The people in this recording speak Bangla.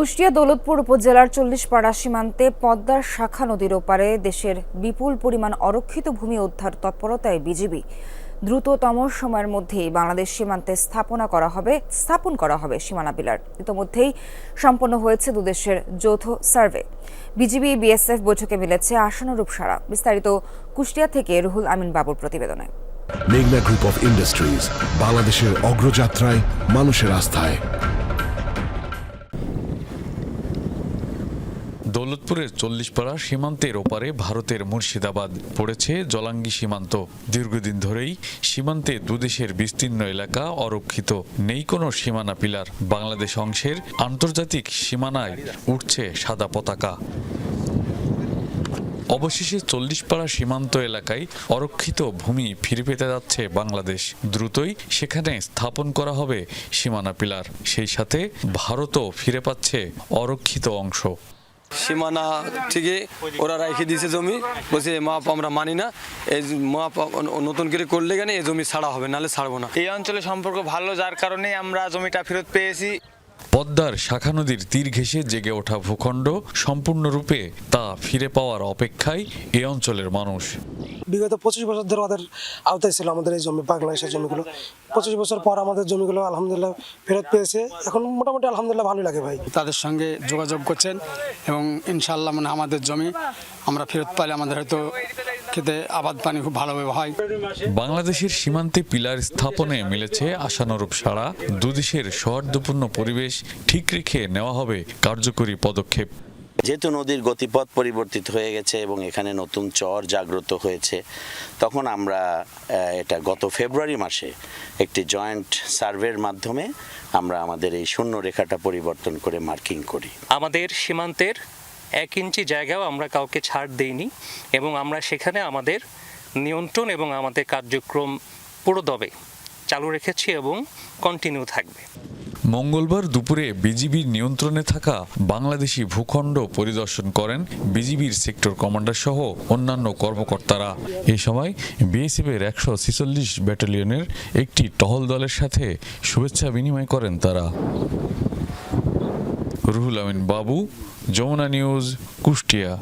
কুষ্টিয়া দৌলতপুর উপজেলার চল্লিশ পাড়া সীমান্তে পদ্মার শাখা নদীর ওপারে দেশের বিপুল পরিমাণ অরক্ষিত ভূমি উদ্ধার তৎপরতায় বিজিবি। দ্রুততম সময়ের মধ্যেই বাংলাদেশ সীমান্তে স্থাপনা করা হবে, স্থাপন করা হবে সীমানা পিলার। ইতোমধ্যেই সম্পন্ন হয়েছে দুদেশের যৌথ সার্ভে। বিজিবি, বিএসএফ বৈঠকে মিলেছে আশানুরূপ সারা বিস্তারিত কুষ্টিয়া থেকে রুহুল আমিন বাবুর প্রতিবেদনে। মেঘনা গ্রুপ অফ ইন্ডাস্ট্রিজ, বাংলাদেশের অগ্রযাত্রায়, মানুষের আস্থায়। দৌলতপুরের চল্লিশ পাড়া সীমান্তের ওপারে ভারতের মুর্শিদাবাদ পড়েছে জলাঙ্গি সীমান্ত। দীর্ঘদিন ধরেই সীমান্তে দুদেশের বিস্তীর্ণ এলাকা অরক্ষিত। নেই কোনো সীমানা পিলার। বাংলাদেশ অংশের আন্তর্জাতিক সীমানায় উঠছে সাদা পতাকা। অবশেষে চল্লিশ পাড়া সীমান্ত এলাকায় অরক্ষিত ভূমি ফিরে পেতে যাচ্ছে বাংলাদেশ। দ্রুতই সেখানে স্থাপন করা হবে সীমানা পিলার। সেই সাথে ভারতও ফিরে পাচ্ছে অরক্ষিত অংশ। সীমানা থেকে ওরা রেখে দিয়েছে জমি। বলছে, এই মাপ আমরা মানি না। এই মাপ নতুন করে করলে কেন এই জমি ছাড়া হবে, নাহলে ছাড়বো না। এই অঞ্চলে সম্পর্ক ভালো, যার কারণে আমরা জমিটা ফেরত পেয়েছি। পদ্মার শাখা নদীর তীর ঘেঁষে জেগে ওঠা ভূখণ্ড সম্পূর্ণরূপে তা ফিরে পাওয়ার অপেক্ষায় এ অঞ্চলের মানুষ। বিগত পঁচিশ বছর ধরে আমাদের আওতায় ছিল আমাদের এই জমি বাংলাদেশের জমিগুলো। পঁচিশ বছর পর আমাদের জমিগুলো আলহামদুলিল্লাহ ফেরত পেয়েছে। এখন মোটামুটি আলহামদুলিল্লাহ ভালোই লাগে ভাই। তাদের সঙ্গে যোগাযোগ করছেন এবং ইনশাল্লাহ মানে আমাদের জমি আমরা ফেরত পাইলে আমাদের হয়তো খেতে আবাদ পানি খুব ভালোভাবে হয়। বাংলাদেশের সীমান্তে পিলার স্থাপনে মিলেছে আশানুরূপ সাড়া। দুদেশের সৌহার্দ্যপূর্ণ পরিবেশ ঠিক রেখে নেওয়া হবে কার্যকরী পদক্ষেপ। যেহেতু নদীর গতিপথ পরিবর্তিত হয়ে গেছে এবং এখানে নতুন চর জাগ্রত হয়েছে তখন আমরা এটা গত ফেব্রুয়ারি মাসে একটি জয়েন্ট সার্ভের মাধ্যমে আমরা আমাদের এই শূন্য রেখাটা পরিবর্তন করে মার্কিং করি। আমাদের সীমান্তের এক ইঞ্চি জায়গাও আমরা কাউকে ছাড় দেইনি এবং আমরা সেখানে আমাদের নিয়ন্ত্রণ এবং আমাদের কার্যক্রম পুরোদমে চালু রেখেছি এবং কন্টিনিউ থাকবে। মঙ্গলবার দুপুরে বিজিবির নিয়ন্ত্রণে থাকা বাংলাদেশি ভূখণ্ড পরিদর্শন করেন বিজিবির সেক্টর কমান্ডার সহ অন্যান্য কর্মকর্তারা। এই সময় বিএসএফের একশো ছেচল্লিশ ব্যাটালিয়নের একটি টহল দলের সাথে শুভেচ্ছা বিনিময় করেন তারা। রুহুল আমিন বাবু যমুনা নিউজ কুষ্টিয়া।